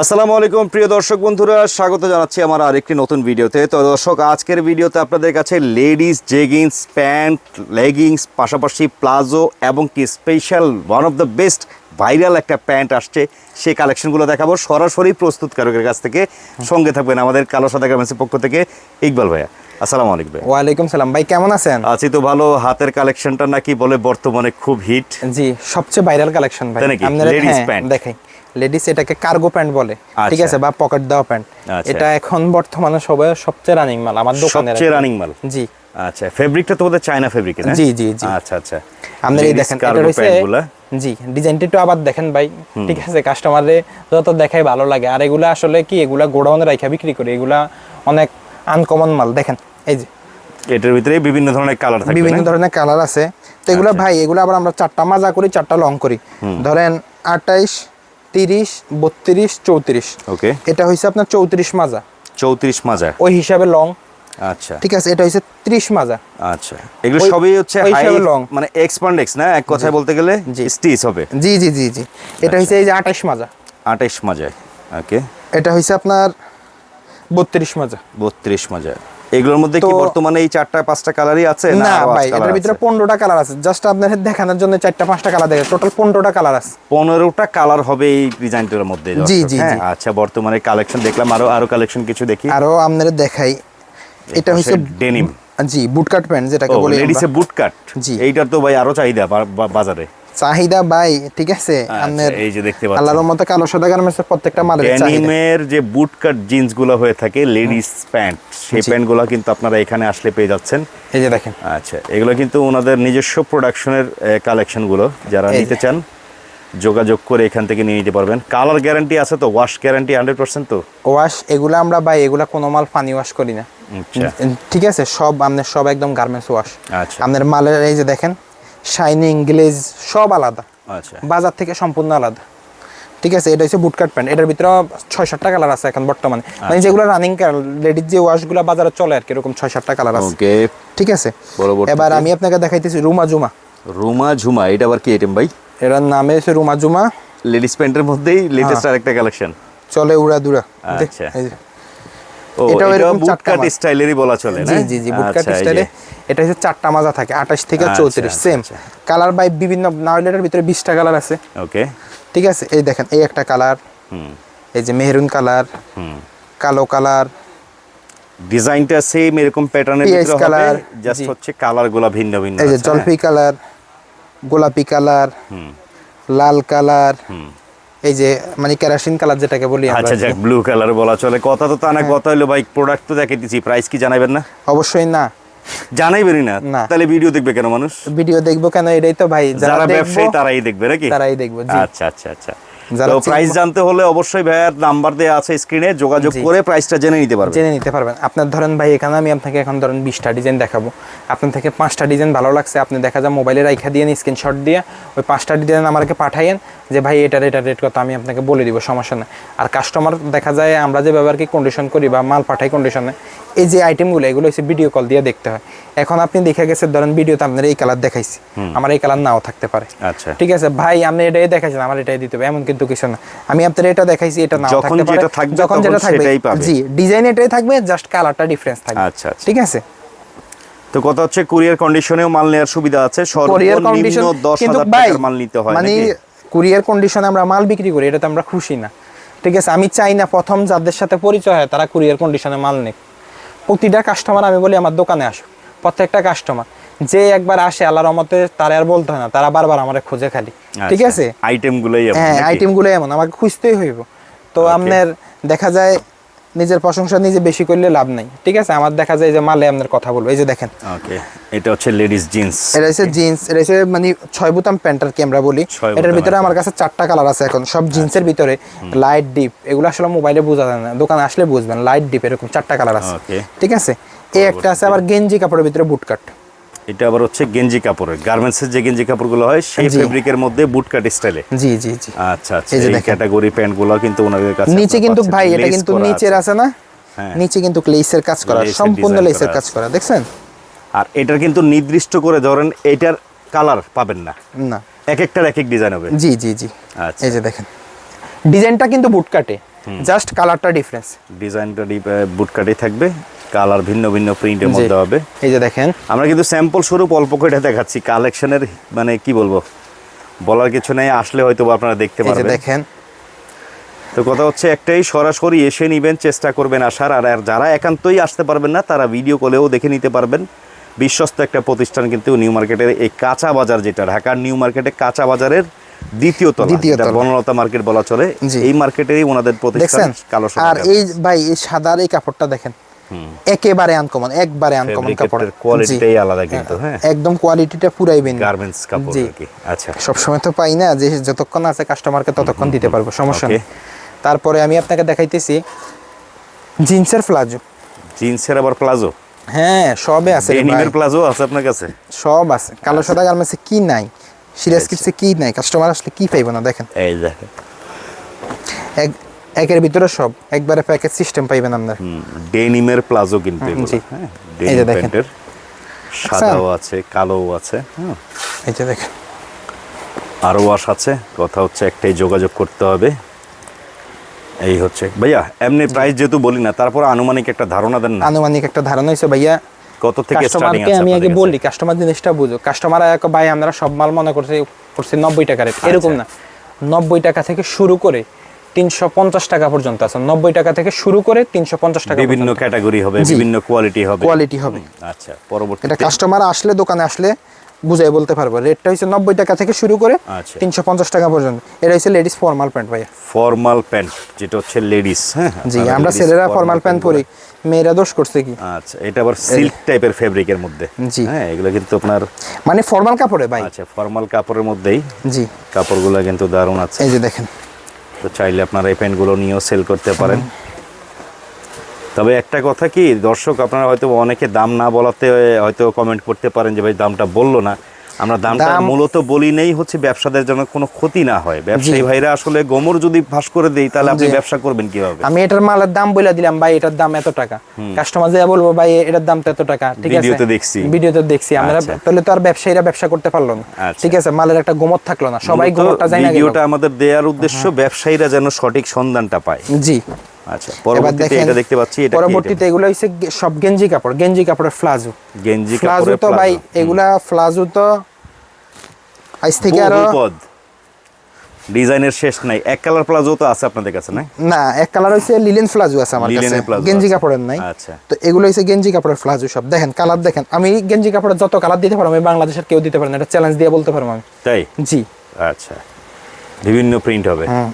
আসসালামু আলাইকুম প্রিয় দর্শক বন্ধুরা স্বাগত জানাচ্ছি আমার আরেকটি নতুন ভিডিওতে। তো দর্শক আজকের ভিডিওতে আপনাদের কাছে লেডিস জেগিংস প্যান্ট লেগিংস পাশাপাশি প্লাজো এবং কি special one of the best viral একটা প্যান্ট আসছে সেই কালেকশনগুলো দেখাবো সরাসরি প্রস্তুতকারকের কাছ থেকে। সঙ্গে থাকবেন আমাদের কালো সাদা গার্মেন্টসের পক্ষ থেকে ইকবাল ভাইয়া। আসসালামু আলাইকুম ওয়ালাইকুম সালাম। ভাই কেমন আছেন? আছি তো ভালো। হাতের কালেকশনটা নাকি বলে বর্তমানে খুব হিট জি সবচেয়ে ভাইরাল কালেকশন ভাই? আপনারা হ্যাঁ, pant? দেখাই। লেডিস এটাকে কার্গো প্যান্ট বলে ঠিক আচ্ছা। আছে বা পকেট দেওয়া প্যান্ট আচ্ছা। এটা এখন বর্তমানে সবাই সবচেয়ে রানিং মাল আমার দোকানে সবচেয়ে রানিং মাল জি আচ্ছা ফেব্রিকটা তো বোধহয় চায়না ফেব্রিক না জি, জি, জি। আচ্ছা আচ্ছা আপনারা এই দেখেন এটা cargo রয়েছে pant গুলা। জি ডিজাইনটা একটু আবার দেখেন ভাই ঠিক আছে কাস্টমারে যত দেখাই ভালো লাগে আর এগুলা আসলে কি এগুলা গোডাউনে রাখা বিক্রি করে এগুলা অনেক আনকমন মাল দেখেন এই যে এটার ভিতরে বিভিন্ন ধরনের কালার থাকবে বিভিন্ন? ধরনের কালার আছে তো এগুলো আচ্ছা। ভাই এগুলা আবার আমরা চারটা মাজা করি চারটা লং করি ধরেন আঠাইশ তিরিশ বত্রিশ চৌত্রিশ। ওকে। এটা হয়েছে আপনার চৌত্রিশ মাজা। চৌত্রিশ মাজা। ওই হিসাবে লং আচ্ছা। ঠিক আছে এটা হয়েছে ত্রিশ মাজা। আচ্ছা। এগুলো সবই হচ্ছে হাই long। মানে এক্সপান্ডেক্স না? এক কথায় বলতে গেলে জি। স্টিচ হবে। জি জি জি জি। এটা হয়েছে এই যে আঠাইশ মাজা। আঠাইশ মাজায় ওকে। এটা হয়েছে আপনার বত্রিশ মাজা। বত্রিশ মাজা। এগুলোর মধ্যে কি বর্তমানে এই চারটা পাঁচটা কালারই আছে? না ভাই এটার ভিতরে আছে? পনেরোটা কালার আছে। জাস্ট আপনার দেখানোর জন্য চারটা পাঁচটা কালার দেখে টোটাল পনেরোটা কালার আছে। পনেরোটা কালার হবে এই ডিজাইনটার মধ্যে জি, জি, হ্যাঁ? আচ্ছা বর্তমানে কালেকশন দেখলাম আরও আরও কালেকশন কিছু দেখি। আরও আপনাদের দেখাই। এটা হয়েছে ডেনিম জি বুটকাট প্যান্ট যেটাকে বলি লেডিসে বুট কাট জি। এইটার তো ভাই আরও চাহিদা বাজারে। চাহিদা ভাই ঠিক আছে? আচ্ছা, আপনার এই যে দেখতে পাচ্ছেন। আল্লাহর মতো কালো সাদা গার্মেন্টসের প্রত্যেকটা মালের চাহিদা। ডেনিমের যে বুট কাট জিন্সগুলো হয়ে থাকে লেডিস প্যান্ট সেই জি। প্যান্টগুলো কিন্তু আপনারা এখানে আসলে পেয়ে যাচ্ছেন। এই যে দেখেন। আচ্ছা এগুলো কিন্তু ওনাদের নিজস্ব প্রোডাকশনের কালেকশনগুলো যারা নিতে চান যোগাযোগ করে এখান থেকে নিয়ে নিতে পারবেন। কালার গ্যারান্টি আছে তো? ওয়াশ গ্যারান্টি হান্ড্রেড পার্সেন্ট তো? ওয়াশ এগুলা আমরা ভাই এগুলা কোনো মাল পানি ওয়াশ করি না। আচ্ছা। ঠিক আছে? সব আপনার সব একদম গার্মেন্টস ওয়াশ আচ্ছা। আপনার মালের এই যে দেখেন শাইনিং গ্লেজ সব আলাদা। আচ্ছা। বাজার থেকে সম্পূর্ণ আলাদা। ঠিক আছে এটা হচ্ছে বুটকাট প্যান্ট এটার ভিতরে ছয় সাতটা কালার আছে এখন বর্তমানে। মানে আচ্ছা। যেগুলো রানিং লেডিস যে ওয়াশগুলো বাজারে চলে আর কি এরকম ছয় সাতটা কালার আছে। ওকে ঠিক আছে? এবার আমি আপনাকে দেখাইতেছি রুমা জুমা। রুমা ঝুমা এটা আবার কি আইটেম ভাই? এটার নামে হচ্ছে রুমা জুমা। লেডিস প্যান্টের মধ্যেই লেটেস্ট হ্যাঁ। আরেকটা কালেকশন চলে উড়া দুরা আচ্ছা। এটাও এরকম স্টাইলেরই বলা চলে না? জি জি জি বুটকাট আচ্ছা। স্টাইলে এটা হচ্ছে চারটা মাজা থাকে আঠাশ থেকে আচ্ছা, চৌত্রিশ আচ্ছা, সেম। কালার বাই বিভিন্ন ভিতরে কালার আছে। ওকে ঠিক আছে এই দেখেন এই একটা কালার হুম। এই যে মেহরুন কালার হুম। কালো কালার ডিজাইনটা সেম এরকম প্যাটার্নের ভিতরে হবে কালার, জাস্ট হচ্ছে কালারগুলো ভিন্ন ভিন্ন এই যে জলপাই কালার গোলাপি কালার হুম। লাল কালার হুম। এই যে মানে কেরাসিন কালার যেটাকে বলি আচ্ছা যাক ব্লু কালার বলা চলে। কথা তো তা হ্যাঁ। না কথা হলো ভাই প্রোডাক্ট তো দেখে দিচ্ছি প্রাইস কি জানাবেন না? অবশ্যই না। জানাইবেনই না। তাহলে ভিডিও দেখবে কেন মানুষ? ভিডিও দেখব কেন? এটাই তো ভাই যারা ব্যবসায়ী তারাই দেখবে নাকি? তারাই দেখব জি। আচ্ছা আচ্ছা আচ্ছা। তো প্রাইস জানতে হলে অবশ্যই ভাইয়ার নাম্বার দেওয়া আছে স্ক্রিনে যোগাযোগ করে প্রাইসটা জেনে নিতে পারবে জেনে নিতে পারবেন। আপনার ধরেন ভাই এখানে আমি আপনাকে এখন ধরেন বিশটা ডিজাইন দেখাবো। আপনার থেকে পাঁচটা ডিজাইন ভালো লাগছে আপনি দেখা যায় মোবাইলে রাইখা দিয়ে স্ক্রিনশট দিয়ে ওই পাঁচটা ডিজাইন আমাকে পাঠাইয়েন যে ভাই এটার এটার রেট কত? আমি আপনাকে বলে দিব সমস্যা নেই। আর কাস্টমার দেখা যায় আমরা যে ব্যবহার কি কন্ডিশন করি বা মাল পাঠাই কন্ডিশনে এই যে আইটেমগুলো এগুলো হচ্ছে ভিডিও কল দিয়ে দেখতে হয়। এখন আপনি দেখে গেছেন ধরেন ভিডিওতে আপনার এই কালার দেখাইছি আমার এই কালার নাও থাকতে পারে। আচ্ছা। ঠিক আছে ভাই আপনি এটাই দেখাইছেন আমার এটাই দিতে হবে। এমন কিন্তু কিছু না। আমি আপনার এটা দেখাইছি এটা নাও থাকতে পারে। যখন যেটা থাকবে সেটাই পাবে। জি ডিজাইন এটাই থাকবে জাস্ট কালারটা ডিফারেন্স থাকবে। আচ্ছা আচ্ছা। ঠিক আছে? তো কথা হচ্ছে কুরিয়ার কন্ডিশনেও মাল নেওয়ার সুবিধা আছে। সর্বনিম্ন কন্ডিশন দশ কিন্তু হাজার ভাই টাকার মাল নিতে হয় মানে? কুরিয়ার কন্ডিশনে আমরা মাল বিক্রি করি এটাতে আমরা খুশি না। ঠিক আছে আমি চাই না প্রথম যাদের সাথে পরিচয় হয় তারা কুরিয়ার কন্ডিশনে মাল নেক। প্রতিটা কাস্টমার আমি বলি আমার দোকানে আসো প্রত্যেকটা কাস্টমার যে একবার আসে আল্লাহর রহমতে তারা আর বলতে না তারা বারবার আমার খুঁজে খালি। ঠিক আচ্ছা, আছে? আইটেমগুলোই হ্যাঁ আইটেমগুলোই আইটেমগুলো এমন আমাকে খুঁজতেই হইব। তো আপনার দেখা যায় নিজের প্রশংসা নিজে বেশি করলে লাভ নাই। ঠিক আছে? আমার দেখা যায় যে মালে আপনার কথা বলব। এই যে দেখেন। ওকে এটা হচ্ছে লেডিস জিন্স এটা হচ্ছে জিন্স এটা হচ্ছে মানে ছয় বুতাম প্যান্টার কি আমরা বলি? এটার ভিতরে আমার কাছে চারটা কালার আছে এখন। সব জিন্সের ভিতরে লাইট ডিপ এগুলো আসলে মোবাইলে বোঝা যায় না। দোকানে আসলে বুঝবেন লাইট ডিপ এরকম চারটা কালার আছে। ঠিক আছে? এই একটা আছে আবার গেঞ্জি কাপড়ের ভিতরে বুটকাট এটা আবার হচ্ছে গেঞ্জি কাপড়ের। গার্মেন্টসের যে গেঞ্জি কাপড়গুলো হয় সেই ফেব্রিকের মধ্যে বুট কাট স্টাইলে জি জি জি। আচ্ছা আচ্ছা। এই। ক্যাটাগরি প্যান্টগুলো কিন্তু ওনাদের কাছে নিচে কিন্তু ভাই এটা কিন্তু নিচের আছে। না? হ্যাঁ। নিচে কিন্তু লেসের কাজ করা সম্পূর্ণ লেসের কাজ করা দেখছেন? আর এটার কিন্তু নির্দিষ্ট করে ধরেন এটার কালার পাবেন না। না। এক একটার এক এক ডিজাইন হবে। জি জি জি। আচ্ছা। এই যে দেখেন। ডিজাইনটা কিন্তু বুটকাটে জাস্ট কালারটা ডিফারেন্স ডিজাইনটা বুটকাটি থাকবে। কালার ভিন্ন ভিন্ন প্রিন্টের মধ্যে হবে। এই যে দেখেন। আমরা কিন্তু স্যাম্পল স্বরূপ অল্প করে দেখাচ্ছি। কালেকশনের মানে কি বলব? বলার কিছু নেই আসলে হয়তো আপনারা দেখতে পারবেন। দেখেন। তো কথা হচ্ছে একটাই সরাসরি এসে নিবেন চেষ্টা করবেন আসার। আর আর যারা একান্তই আসতে পারবেন না তারা ভিডিও কলেও দেখে নিতে পারবেন। বিশ্বস্ত একটা প্রতিষ্ঠান কিন্তু নিউ মার্কেটের এই কাঁচা বাজার যেটা ঢাকার নিউ মার্কেটে কাঁচা বাজারের দ্বিতীয় তলা দ্বিতীয় বনলতা মার্কেট বলা চলে। এই মার্কেটেরই ওনাদের প্রতিষ্ঠান কালো আর এই ভাই এই সাদার এই কাপড়টা দেখেন। একেবারে আনকমন একবারে আনকমন কাপড়। কোয়ালিটিটাই আলাদা কিন্তু হ্যাঁ একদম কোয়ালিটিটা পুরাই বেন গার্মেন্টস কাপড় জি। কি। আচ্ছা। সবসময় তো পাই না যে যতক্ষণ আছে কাস্টমারকে ততক্ষণ দিতে পারব সমস্যা নেই। তারপরে আমি আপনাকে দেখাইতেছি জিন্সের প্লাজো। জিন্সের আবার প্লাজো? হ্যাঁ সবে আছে। ডেনিমের প্লাজো আছে আপনার কাছে? সব আছে। কালো সাদা গার্মেন্টসে কি নাই? সিরিয়াস কিপসে কি নাই? কাস্টমার আসলে কি পাইবো না দেখেন। এই দেখেন একের ভিতরে সব একবারে প্যাকেজ সিস্টেম পাইবেন আপনার। ডেনিমের প্লাজো কিন্তু জি। হ্যাঁ এই যে দেখেন। সাদাও আছে কালোও আছে হ্যাঁ। এই যে দেখেন। আরও ওয়াশ আছে কথা হচ্ছে একটাই যোগাযোগ করতে হবে। এই হচ্ছে ভাইয়া এমনি প্রাইস যেহেতু বলি না তারপর আনুমানিক একটা ধারণা দেন না। আনুমানিক একটা ধারণা হয়েছে ভাইয়া। কত থেকে স্টার্টিং আছে আমি আগে বলি কাস্টমার জিনিসটা বুঝো। কাস্টমার এক ভাই আমরা সব মাল মনে করছে করছে নব্বই টাকা রেট এরকম না। নব্বই টাকা থেকে শুরু করে তিনশো পঞ্চাশ টাকা পর্যন্ত আছে। নব্বই টাকা থেকে শুরু করে তিনশো পঞ্চাশ টাকা বিভিন্ন ক্যাটাগরি হবে বিভিন্ন কোয়ালিটি হবে। কোয়ালিটি হবে। আচ্ছা পরবর্তী এটা কাস্টমার আসলে দোকানে আসলে বুঝাই বলতে পারব। রেটটা হচ্ছে নব্বই টাকা থেকে শুরু করে আচ্ছা। তিনশো পঞ্চাশ টাকা পর্যন্ত। এটা হচ্ছে লেডিস ফর্মাল প্যান্ট ভাইয়া। ফর্মাল প্যান্ট যেটা হচ্ছে লেডিস হ্যাঁ? জি আমরা ছেলেরা ফর্মাল প্যান্ট পরি। মেয়েরা দোষ করছে কি? আচ্ছা এটা আবার সিল্ক টাইপের ফেব্রিকের মধ্যে। জি। হ্যাঁ এগুলো কিন্তু আপনার মানে ফর্মাল কাপড়ে ভাই। আচ্ছা ফর্মাল কাপড়ের মধ্যেই জি। কাপড়গুলো কিন্তু দারুণ আছে। এই যে দেখেন। তো চাইলে আপনারা এই প্যান্টগুলো নিয়েও সেল করতে পারেন। তবে একটা কথা কি, দর্শক আপনারা হয়তো অনেকে দাম না বলাতে হয়তো কমেন্ট করতে পারেন যে, ভাই, দামটা বলল না। আমরা দামটা মূলত বলি নেই হচ্ছে ব্যবসাদের জন্য কোনো ক্ষতি না হয়। ব্যবসায়ী ভাইরা আসলে গোমর যদি ফাঁস করে দেই তাহলে আপনি ব্যবসা করবেন কীভাবে? আমি এটার মালের দাম বলে দিলাম ভাই এটার দাম এত টাকা। কাস্টমার যা বলব ভাই এটার দাম তো এত টাকা ঠিক আছে? ভিডিওতে দেখছি। ভিডিওতে দেখছি আমরা আচ্ছা। তাহলে তো আর ব্যবসায়ীরা ব্যবসা করতে পারল না আচ্ছা। ঠিক আছে? মালের একটা গোমর থাকল না সবাই গোমতটা জানা গেল। ভিডিওটা আমাদের দেওয়ার উদ্দেশ্য ব্যবসায়ীরা যেন সঠিক সন্ধানটা পায়। জি। আচ্ছা পরবর্তীতে এটা দেখতে পাচ্ছি এটা পরবর্তীতে এগুলো হচ্ছে সব গেঞ্জি কাপড় গেঞ্জি কাপড়ের ফ্লাজো গেঞ্জি কাপড়ের তো ভাই এগুলা ফ্লাজো তো আজ থেকে আরও ডিজাইনের শেষ নাই এক কালার প্লাজো তো আছে আপনাদের কাছে না না এক কালার হচ্ছে লিলেন ফ্লাজো আছে আমার কাছে। গেঞ্জি কাপড়ের নাই। আচ্ছা। তো এগুলো হচ্ছে গেঞ্জি কাপড়ের ফ্লাজো সব। দেখেন কালার দেখেন আমি গেঞ্জি কাপড়ের যত কালার দিতে পারব আমি বাংলাদেশের কেউ দিতে পারে না এটা চ্যালেঞ্জ দিয়ে বলতে পারব আমি। তাই? জি। আচ্ছা। বিভিন্ন প্রিন্ট হবে। হুম।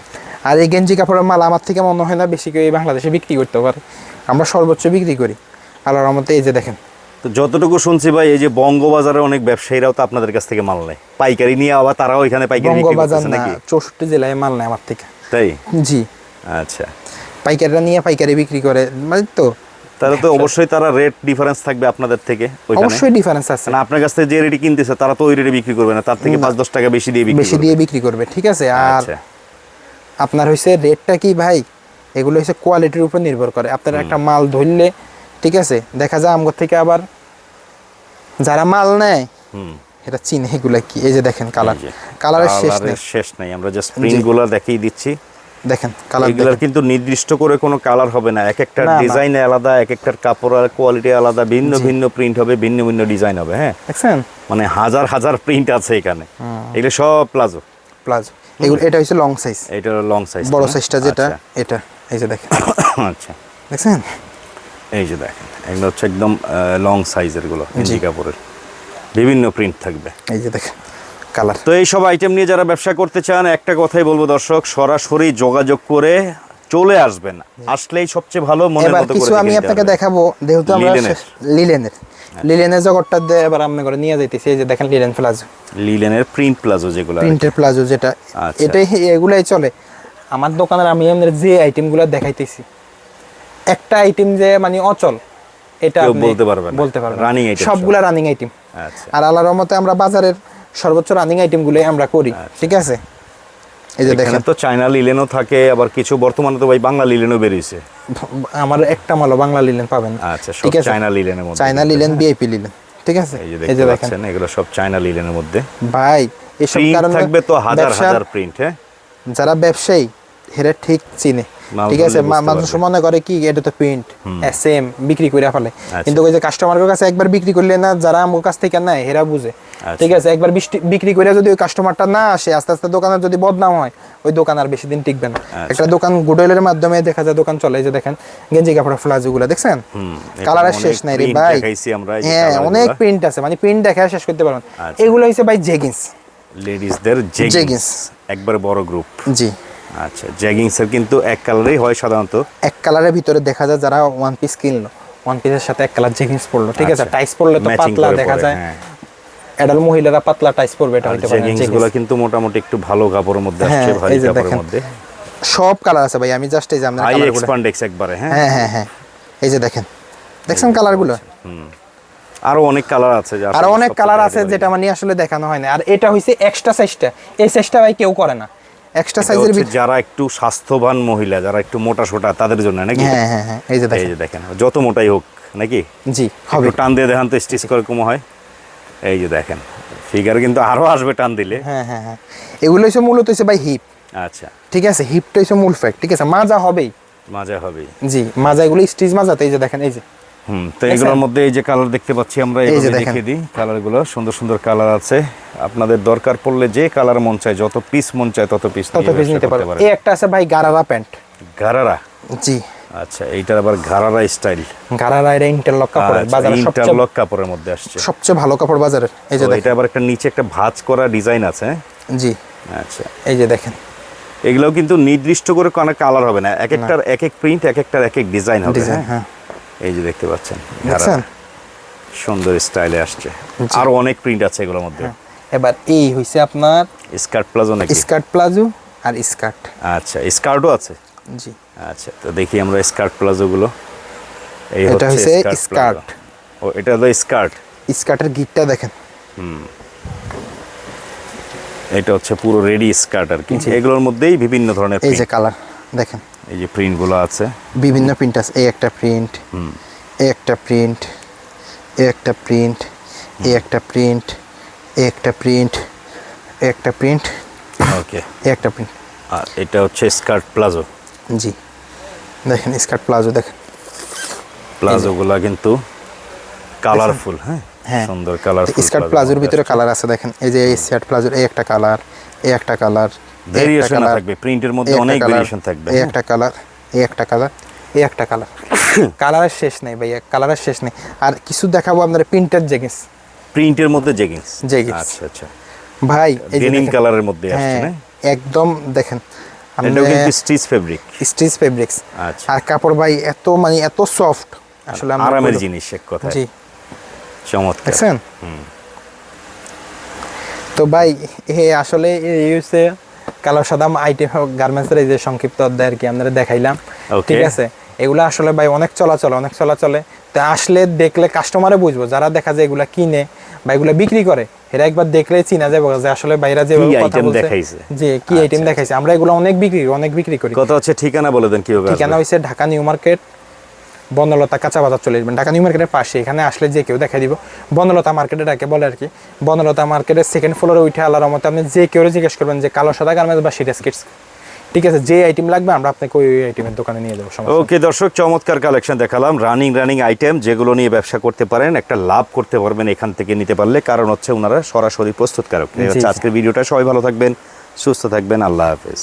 আর এই গেঞ্জি কাপড়ের মাল আমার থেকে মনে হয় না বেশি এই বাংলাদেশে বিক্রি করতে পারে। আমরা সর্বোচ্চ বিক্রি করি। আল্লাহর মতে এই যে দেখেন। তো যতটুকু শুনছি ভাই এই যে বঙ্গবাজারে অনেক ব্যবসায়ীরাও তো আপনাদের কাছ থেকে মাল নেয়। পাইকারি নিয়ে আবার তারাও এখানে পাইকারি বিক্রি বঙ্গবাজার করতেছে নাকি? চৌষট্টি জেলায় মাল নেয় আমার থেকে। তাই? জি। আচ্ছা। পাইকারিরা নিয়ে পাইকারি বিক্রি করে। মানে তো তাহলে তো অবশ্যই তারা রেট ডিফারেন্স থাকবে আপনাদের থেকে অবশ্যই ডিফারেন্স আছে। মানে আপনার কাছ থেকে যে রেটে কিনতেছে তারা তো ওই রেটে বিক্রি করবে না। তার থেকে পাঁচ দশ টাকা বেশি দিয়ে বেশি। দিয়ে বিক্রি করবে ঠিক আছে? আর আচ্ছা। আপনার হয়েছে রেটটা কি ভাই? এগুলো হচ্ছে কোয়ালিটির উপর নির্ভর করে। আপনার একটা মাল ধরলে ঠিক আছে? দেখা যায় আমগর থেকে আবার যারা মাল নেয় এটা চিনে এগুলা কি? এই যে দেখেন কালার কালারের শেষ নেই। শেষ নাই। আমরা জাস্ট দেখিয়ে দিচ্ছি। দেখেন কালার এগুলার কিন্তু নির্দিষ্ট করে কোনো কালার হবে না। এক একটা। ডিজাইন আলাদা এক একটার কাপড়ের কোয়ালিটি আলাদা ভিন্ন ভিন্ন প্রিন্ট হবে ভিন্ন ভিন্ন ডিজাইন হবে হ্যাঁ? দেখছেন? মানে হাজার হাজার প্রিন্ট আছে এখানে। এগুলো সব প্লাজো প্লাজো এগুলো এটা হচ্ছে লং সাইজ এটা লং সাইজ বড় সাইজটা যেটা এটা এই যে দেখেন। আচ্ছা। দেখছেন? এই যে দেখেন এগুলো হচ্ছে একদম লং সাইজেরগুলো গেঞ্জি কাপড়ের বিভিন্ন প্রিন্ট থাকবে। এই যে দেখেন কালার তো এই সব আইটেম নিয়ে যারা ব্যবসা করতে চান একটা কথাই বলব দর্শক সরাসরি যোগাযোগ করে চলে আসবেন আসলেই সবচেয়ে ভালো এবার মতো কিছু আমি আপনাকে দেখাবো যেহেতু আমরা লিলেনের। লিলেনের লিলেনের জগৎটা দিয়ে এবার আমি করে নিয়ে যাইতেছি এই যে দেখেন লিলেন প্লাজো লিলেনের প্রিন্ট প্লাজো যেগুলো প্রিন্টের প্লাজো যেটা। আচ্ছা। এটাই এগুলাই চলে। আমার দোকানের আমি এমনি যে আইটেমগুলো দেখাইতেছি একটা আইটেম যে মানে অচল এটা বলতে পারবে না। বলতে পারবেন রানিং item সবগুলা রানিং আইটেম আচ্ছা। আর আল্লাহর রহমতে আমরা বাজারের সর্বোচ্চ রানিং আইটেমগুলোই আমরা করি ঠিক আছে? এই যে এখানে দেখেন। তো চায়না লিলেনও থাকে আবার কিছু বর্তমানে তো ভাই বাংলা লিলেনও বেরিয়েছে। আমার একটা মালও বাংলা লিলেন পাবেন। আচ্ছা সব ঠিক আছে? চায়না লিলেনের মধ্যে চায়না লিলেন বিআইপি লিলেন ঠিক আছে? এই যে দেখেন। এগুলো সব চায়না লিলেনের মধ্যে। ভাই এসব কারণে থাকবে তো হাজার হাজার প্রিন্ট হ্যাঁ? যারা ব্যবসায়ী হেরা ঠিক চিনে। ঠিক আছে মানুষ মনে করে কি এটা তো প্রিন্ট সেম বিক্রি করে ফেলে। আচ্ছা। কিন্তু ওই যে কাস্টমারের কাছে একবার বিক্রি করলে না যারা আমার কাছ থেকে নেয় হেরা বুঝে। আচ্ছা। ঠিক আছে একবার বিক্রি করে যদি ওই কাস্টমারটা না আসে আস্তে আস্তে দোকানের যদি বদনাম হয় ওই দোকান আর বেশি দিন টিকবে না। আচ্ছা। একটা দোকান গুডওয়েলের মাধ্যমে দেখা যায় দোকান চলে যে দেখেন গেঞ্জি কাপড়ের ফ্লাজো গুলো দেখছেন কালারের শেষ নাই রে ভাই। হ্যাঁ অনেক প্রিন্ট আছে মানে প্রিন্ট দেখা শেষ করতে পারবেন। এগুলো হচ্ছে ভাই জেগিংস লেডিসদের। জেগিংস একবার বড় গ্রুপ জি। আচ্ছা জেগিংসের কিন্তু এক কালারেই হয় সাধারণত। এক কালারের ভিতরে দেখা যায় যারা ওয়ান পিস কিনলো ওয়ান পিসের সাথে এক কালার জেগিংস পরলো ঠিক আছে? আচ্ছা। টাইস পরলে তো পাতলা দেখা যায়। হ্যাঁ। অ্যাডাল্ট মহিলারা পাতলা টাইস পরবে এটা হইতে পারে জেগিংসগুলো কিন্তু মোটামুটি একটু ভালো কাপড়ের মধ্যে হ্যাঁ, আসছে ভারী কাপড়ের মধ্যে। সব কালার আছে ভাই আমি জাস্ট এই যে আপনার হাই কালারগুলো এক্সপান্ডেক্স একবারে হ্যাঁ? হ্যাঁ হ্যাঁ হ্যাঁ। এই যে দেখেন। দেখছেন কালারগুলো? আরও অনেক কালার আছে আর অনেক কালার আছে যেটা। মানে আসলে দেখানো হয় না আর এটা হইছে এক্সট্রা সাইজটা এই সাইজটা ভাই কেউ করে না। এক্সট্রা সাইজের যারা একটু স্বাস্থ্যবান মহিলা যারা একটু মোটা সোটা তাদের জন্য নাকি? হ্যাঁ হ্যাঁ হ্যাঁ এই যে এই যে দেখেন যত মোটাই হোক নাকি? জি হবে। একটু টান দিয়ে দেখান তো স্টিচ করে কম হয়। এই যে দেখেন ফিগার কিন্তু আরও আসবে টান দিলে। হ্যাঁ হ্যাঁ হ্যাঁ। এগুলো হচ্ছে মূলত হচ্ছে ভাই হিপ আচ্ছা। ঠিক আছে হিপটা হচ্ছে মূল ফ্যাক্ট ঠিক আছে? মাজা হবেই। মজা হবে জি মাজা এগুলো স্টিচ মাজাতে এই যে দেখেন এই যে। হুম তো এগুলোর মধ্যে এই যে কালার দেখতে পাচ্ছি আমরা এইভাবে। দেখিয়ে দিই কালারগুলো সুন্দর সুন্দর কালার আছে। আপনাদের দরকার পড়লে যে কালার মন চায় যত পিস মন চায় তত পিস তত পিস নিতে পারবে এই একটা আছে ভাই গারারা প্যান্ট। গারারা? জি। আচ্ছা এইটার আবার গারারা স্টাইল গারারা এটা ইন্টারলক কাপড় বাজারে ইন্টারলক কাপড়ের মধ্যে আসছে। সবচেয়ে ভালো কাপড় বাজারের। এই যে দেখেন। এটা আবার একটা নিচে একটা ভাঁজ করা ডিজাইন আছে হ্যাঁ? জি। আচ্ছা। এই যে দেখেন। এগুলোও কিন্তু নির্দিষ্ট করে কোনো কালার হবে না। এক একটার এক এক প্রিন্ট এক একটার এক এক ডিজাইন হবে হ্যাঁ? হ্যাঁ। এই যে দেখতে পাচ্ছেন দেখছেন? সুন্দর স্টাইলে আসছে। আরও অনেক প্রিন্ট আছে এগুলোর মধ্যে। এবার এই হইছে আপনার স্কার্ট প্লাজো নাকি? স্কার্ট প্লাজো আর স্কার্ট আচ্ছা স্কার্টও আছে? জি। আচ্ছা তো দেখি আমরা স্কার্ট প্লাজো গুলো। এই এটা হচ্ছে হচ্ছে স্কার্ট ও এটা হলো স্কার্ট স্কার্টের গিটটা দেখেন। হুম। এটা হচ্ছে পুরো রেডি স্কার্ট আর কি। এগুলোর মধ্যেই বিভিন্ন ধরনের এই যে কালার দেখেন। এই যে প্রিন্টগুলো আছে। বিভিন্ন প্রিন্ট আছে। এই একটা প্রিন্ট এই একটা প্রিন্ট এই একটা প্রিন্ট এই একটা প্রিন্ট এই একটা প্রিন্ট এই একটা প্রিন্ট ওকে এই একটা প্রিন্ট আর এটা হচ্ছে স্কার্ট প্লাজো জি। দেখেন স্কার্ট প্লাজো দেখেন। প্লাজো গুলা কিন্তু কালারফুল হ্যাঁ? হ্যাঁ। সুন্দর কালার স্কার্ট প্লাজোর ভিতরে কালার আছে দেখেন। এই যে এই শার্ট প্লাজোর এই একটা কালার এই একটা কালার ভেরিয়েশন থাকবে প্রিন্টের মধ্যে অনেক ভেরিয়েশন থাকবে। এই? একটা কালার এই একটা কালার এই একটা কালার কালারের শেষ নেই ভাইয়া কালারের শেষ নেই। আর কিছু দেখাবো আপনার প্রিন্টার জেগিস প্রিন্টের মধ্যে জেগিংস Jeggings। আচ্ছা আচ্ছা। ভাই ডেনিম কালারের মধ্যে আসছে হ্যাঁ না? একদম দেখেন এটাও কিন্তু স্টিচ ফেব্রিক স্টিচ ফেব্রিক্স আচ্ছা। আর কাপড় ভাই এত মানে এত সফট আসলে আরামের জিনিস এক কথায়। জি। চমৎকার। দেখছেন? তো ভাই এ আসলে এই হচ্ছে কালো সাদাম আইটেম গার্মেন্টসের এই যে সংক্ষিপ্ত অধ্যায় আর কি আপনারা দেখাইলাম। ঠিক আছে? এগুলো আসলে ভাই অনেক চলাচলে অনেক চলাচলে। তো আসলে দেখলে কাস্টমারে বুঝব যারা দেখা যায় এগুলা কিনে বা এগুলা বিক্রি করে এরা একবার দেখলে চিনা যাবে যে আসলে বাইরা যে কথা বলছে? যে কি আইটেম দেখাইছে। আমরা এগুলো অনেক বিক্রি অনেক বিক্রি করি। কত হচ্ছে ঠিকানা বলে দেন কীভাবে ঠিকানা হইছে ঢাকা নিউ মার্কেট বনলতা কাঁচা বাজার চলে আসবেন। ঢাকা নিউ মার্কেটের পাশে এখানে আসলে যে কেউ দেখা দিব। বনলতা মার্কেটে ডাকে বলে আর কি। বনলতা মার্কেটের সেকেন্ড ফ্লোরে উঠে আল্লাহর মতো আপনি যে কেউ জিজ্ঞেস করবেন যে কালো সাদা গার্মেন্টস বা সিরিয়াস কিটস ঠিক আছে যে আইটেম লাগবে আমরা আপনাকে ওই আইটেমের দোকানে নিয়ে যাব ওকে দর্শক চমৎকার কালেকশন দেখালাম। রানিং রানিং আইটেম যেগুলো নিয়ে ব্যবসা করতে পারেন একটা লাভ করতে পারবেন এখান থেকে নিতে পারলে। কারণ হচ্ছে ওনারা সরাসরি প্রস্তুতকারক। আজকের ভিডিওটা সবাই ভালো থাকবেন সুস্থ থাকবেন আল্লাহ হাফেজ।